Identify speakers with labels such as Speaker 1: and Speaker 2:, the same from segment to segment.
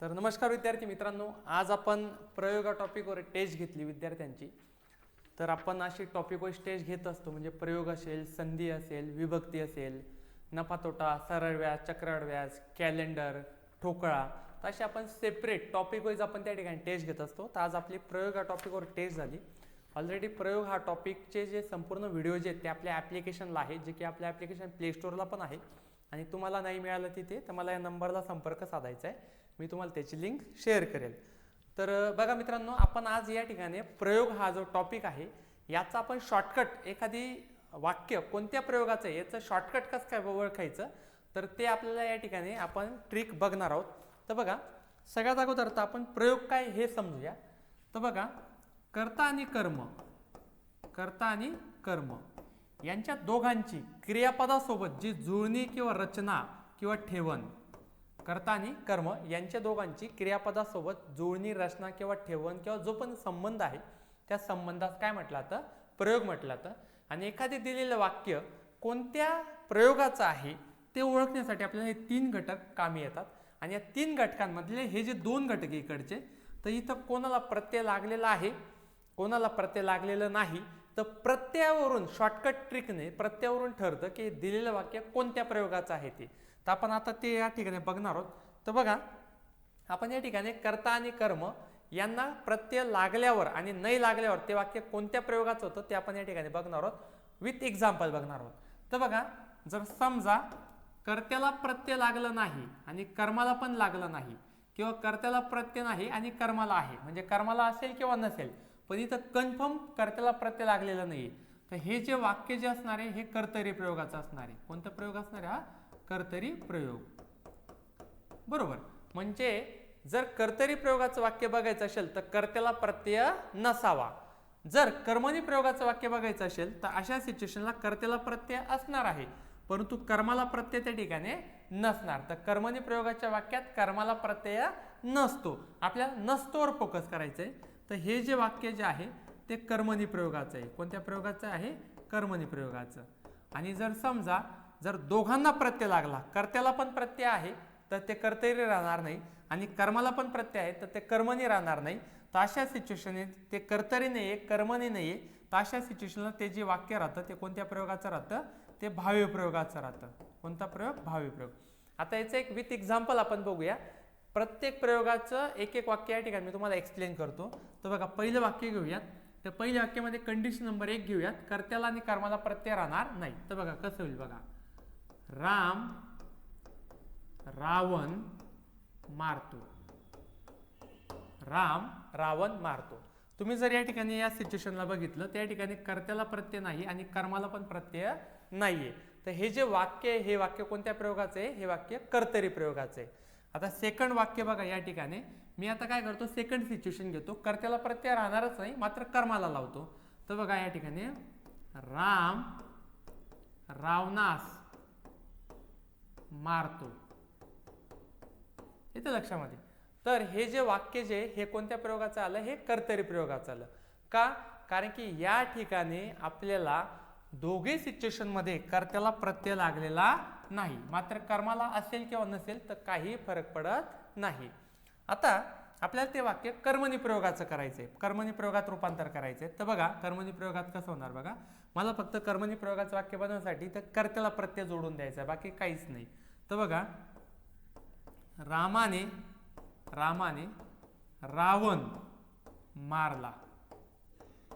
Speaker 1: तर नमस्कार विद्यार्थी मित्रांनो आज आपण प्रयोगा टॉपिकवर टेस्ट घेतली विद्यार्थ्यांची. तर आपण अशी टॉपिकवर टेस्ट घेत असतो म्हणजे प्रयोग असेल संधी असेल विभक्ती असेल नफा तोटा सरळ व्याज चक्रवाढ व्याज कॅलेंडर ठोकळा तर असे आपण सेपरेट टॉपिक वाईज आपण त्या ठिकाणी टेस्ट घेत असतो. तर आज आपली प्रयोग या टॉपिकवर टेस्ट झाली. ऑलरेडी प्रयोग हा टॉपिकचे जे संपूर्ण व्हिडिओ आहेत ते आपल्या ॲप्लिकेशनला आहेत जे की आपल्या ॲप्लिकेशन प्ले स्टोअरला पण आहे. आणि तुम्हाला नाही मिळालं तिथे तर मला या नंबरला संपर्क साधायचा आहे. मी तुम्हाला त्याची लिंक शेअर करेल. तर बघा मित्रांनो आपण आज या ठिकाणी प्रयोग हा जो टॉपिक आहे याचा आपण शॉर्टकट एखादी वाक्य कोणत्या प्रयोगाचं आहे याचं शॉर्टकट कसं काय ओळखायचं तर ते आपल्याला या ठिकाणी आपण ट्रिक बघणार आहोत. तर बघा सगळ्यात अगोदर तर आपण प्रयोग काय हे समजूया. तर बघा कर्ता आणि कर्म कर्ता आणि कर्म यांच्या दोघांची क्रियापदासोबत जी जुळणी किंवा रचना किंवा ठेवण कर्ता आणि कर्म यांच्या दोघांची क्रियापदासोबत जुळणी रचना किंवा ठेवण किंवा जो पण संबंध आहे त्या संबंधात काय म्हटलं जातं? प्रयोग म्हटलं जातं. आणि एखादे दिलेलं वाक्य कोणत्या प्रयोगाचं आहे ते ओळखण्यासाठी आपल्याला हे तीन घटक कामी येतात. आणि या तीन घटकांमधले हे जे दोन घटक आहे इकडचे तर इथं कोणाला प्रत्यय लागलेला आहे कोणाला प्रत्यय लागलेलं नाही तर प्रत्ययावरून शॉर्टकट ट्रिकने प्रत्ययावरून ठरतं की दिलेलं वाक्य कोणत्या प्रयोगाचं आहे ते. तर आपण आता ते या ठिकाणी बघणार आहोत. तर बघा आपण या ठिकाणी कर्ता आणि कर्म यांना प्रत्यय लागल्यावर आणि नाही लागल्यावर ते वाक्य कोणत्या प्रयोगाचं होतं ते आपण या ठिकाणी बघणार आहोत. विथ एक्झाम्पल बघणार आहोत. तर बघा जर समजा कर्त्याला प्रत्यय लागलं नाही आणि कर्माला पण लागलं नाही किंवा कर्त्याला प्रत्यय नाही आणि कर्माला आहे म्हणजे कर्माला असेल किंवा नसेल पण इथं कन्फर्म कर्त्याला प्रत्यय लागलेला नाही तर हे जे वाक्य जे असणार आहे हे कर्तरी प्रयोगाचं असणार आहे. कोणतं प्रयोग असणार आहे हा? कर्तरी प्रयोग. बरोबर. म्हणजे जर कर्तरी प्रयोगाचं वाक्य बघायचं असेल तर कर्त्याला प्रत्यय नसावा. जर कर्मणी प्रयोगाचं वाक्य बघायचं असेल तर अशा सिच्युएशनला कर्त्याला प्रत्यय असणार आहे. परंतु कर्माला प्रत्यय त्या ठिकाणी नसणार. तर कर्मणी प्रयोगाच्या वाक्यात कर्माला प्रत्यय नसतो. आपल्याला नसतोवर फोकस करायचं आहे तर हे जे वाक्य जे आहे ते कर्मणी प्रयोगाचं आहे. कोणत्या प्रयोगाचं आहे? कर्मणी प्रयोगाचं. आणि जर समजा जर दोघांना प्रत्यय लागला कर्त्याला पण प्रत्यय आहे तर ते कर्तरी राहणार नाही आणि कर्माला पण प्रत्यय आहे तर ते कर्मणी राहणार नाही. तर अशा सिच्युएशनने ते कर्तरी नाही आहे कर्मणी नाही आहे तर अशा सिच्युएशनला ते जे वाक्य राहतं ते कोणत्या प्रयोगाचं राहतं? ते भाव्य प्रयोगाचं राहतं. कोणता प्रयोग? भाव्य प्रयोग. आता याचं एक विथ एक्झाम्पल आपण बघूया. प्रत्येक प्रयोगाचं एक एक वाक्य या ठिकाणी मी तुम्हाला एक्सप्लेन करतो. तर बघा पहिलं वाक्य घेऊयात. तर पहिल्या वाक्यामध्ये कंडिशन नंबर एक घेऊयात. कर्त्याला आणि कर्माला प्रत्यय राहणार नाही. तर बघा कसं होईल बघा. राम रावण मारतो. राम रावण मारतो. तुम्ही जर या ठिकाणी या सिच्युएशनला बघितलं त्या ठिकाणी कर्त्याला प्रत्यय नाही आणि कर्माला पण प्रत्यय नाहीये. तर हे जे वाक्य आहे हे वाक्य कोणत्या प्रयोगाचं आहे? हे वाक्य कर्तरी प्रयोगाचं आहे. आता सेकंड वाक्य बघा या ठिकाणी. मी आता काय करतो? सेकंड सिच्युएशन घेतो. कर्त्याला प्रत्यय राहणारच नाही मात्र कर्माला लावतो. तर बघा या ठिकाणी. राम रावणास मारतो. येतं लक्षामध्ये. तर हे जे वाक्य जे हे कोणत्या प्रयोगाचं आलं? हे कर्तरी प्रयोगाचं आलं. का? कारण की या ठिकाणी आपल्याला दोघे सिच्युएशनमध्ये कर्त्याला प्रत्यय लागलेला नाही. मात्र कर्माला असेल किंवा नसेल तर काही फरक पडत नाही. आता आपल्याला ते वाक्य कर्मणी प्रयोगाचं आहे कर्मणी प्रयोगात रूपांतर आहे तर बघा कर्मणी प्रयोगात कसं होणार बघा? मला फक्त कर्मणी प्रयोगाचं वाक्य बनवण्यासाठी तर कर्त्याला प्रत्यय जोडून द्यायचा आहे बाकी काहीच नाही. तर बघा रामाने रामाने रावण मारला.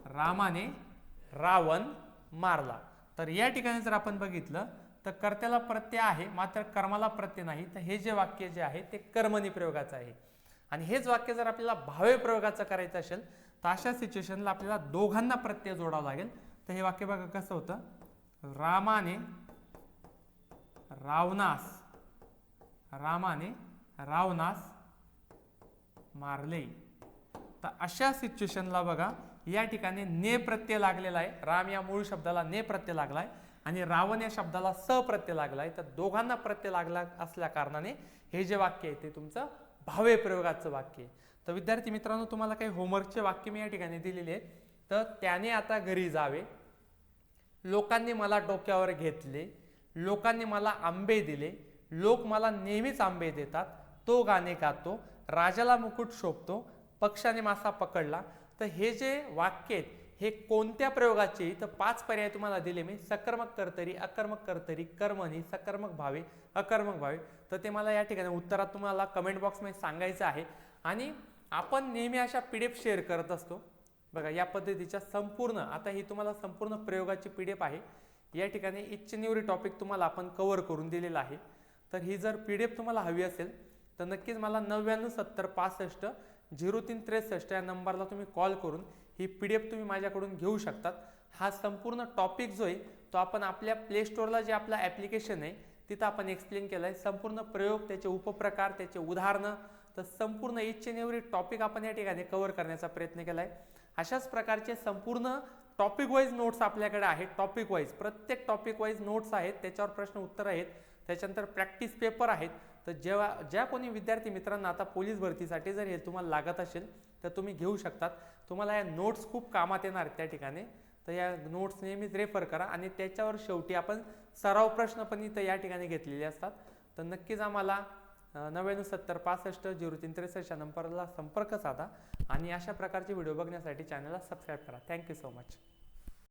Speaker 1: रामाने रावण मारला. तर या ठिकाणी जर आपण बघितलं तर कर्त्याला प्रत्यय आहे मात्र कर्माला प्रत्यय नाही. तर हे जे वाक्य जे आहे ते कर्मणी प्रयोगाचं आहे. आणि हेच वाक्य जर आपल्याला भावे प्रयोगाचं करायचं असेल तर अशा सिच्युएशनला आपल्याला दोघांना प्रत्यय जोडावं लागेल. तर हे वाक्य बघा कसं होतं? रामाने रावणास रामाने रावणास मारले. तर अशा सिच्युएशनला बघा या ठिकाणी ने प्रत्यय लागलेला आहे. राम या मूळ शब्दाला ने प्रत्यय लागला आहे आणि रावण या शब्दाला स प्रत्यय लागला आहे तर दोघांना प्रत्यय लागला असल्या कारणाने हे जे वाक्य आहे ते तुमचं भावे प्रयोगाचं वाक्य तर विद्यार्थी मित्रांनो तुम्हाला काही होमवर्कचे वाक्य मी या ठिकाणी दिलेले आहेत. तर त्याने आता घरी जावे. लोकांनी मला डोक्यावर घेतले. लोकांनी मला आंबे दिले. लोक मला नेहमीच आंबे देतात. तो गाणे गातो. राजाला मुकुट शोभतो. पक्षाने मासा पकडला. तर हे जे वाक्य आहेत हे कोणत्या प्रयोगाचे? तर पाच पर्याय तुम्हाला दिले मी. सकर्मक कर्तरी अकर्मक कर्तरी कर्मणी सकर्मक भावे अकर्मक भावे. तर ते मला या ठिकाणी उत्तरात तुम्हाला कमेंट बॉक्समध्ये सांगायचं आहे. आणि आपण नेहमी अशा पी डी एफ शेअर करत असतो. बघा या पद्धतीच्या संपूर्ण आता ही तुम्हाला संपूर्ण प्रयोगाची पी डी एफ आहे. या ठिकाणी इच्छनिवरी टॉपिक तुम्हाला आपण कव्हर करून दिलेला आहे. तर ही जर पी डी एफ तुम्हाला हवी असेल तर नक्कीच मला नव्याण्णव सत्तर पासष्ट झिरो तीन त्रेसष्ट या नंबरला तुम्ही कॉल करून ही पी डी एफ तुम्ही माझ्याकडून घेऊ शकतात. हा संपूर्ण टॉपिक जो आहे तो आपण आपल्या प्ले स्टोअरला जे आपलं ॲप्लिकेशन आहे तिथं आपण एक्सप्लेन केलं आहे संपूर्ण प्रयोग त्याचे उपप्रकार त्याचे उदाहरणं तर संपूर्ण इच एन एव्हरी टॉपिक आपण या ठिकाणी कव्हर करण्याचा प्रयत्न केला आहे अशाच प्रकारचे संपूर्ण टॉपिक वाईज नोट्स आपल्याकडे आहेत टॉपिक वाईज प्रत्येक टॉपिक वाईज नोट्स आहेत त्याच्यावर प्रश्न उत्तर आहेत त्याच्यानंतर प्रॅक्टिस पेपर आहेत. तर जेव्हा ज्या कोणी विद्यार्थी मित्रांना आता पोलीस भरतीसाठी जर हे तुम्हाला लागत असेल तर तुम्ही घेऊ शकतात. तुम्हाला या नोट्स खूप कामात येणार त्या ठिकाणी. तर या नोट्स नेहमीच रेफर करा आणि त्याच्यावर शेवटी आपण सराव प्रश्न पण इथं या ठिकाणी घेतलेले असतात. तर नक्कीच आम्हाला नव्याण्णव सत्तर पासष्ट झिरो तीन त्रेसष्ट या नंबरला संपर्क साधा आणि अशा प्रकारचे व्हिडिओ बघण्यासाठी चॅनलला सबस्क्राईब करा. Thank you so much.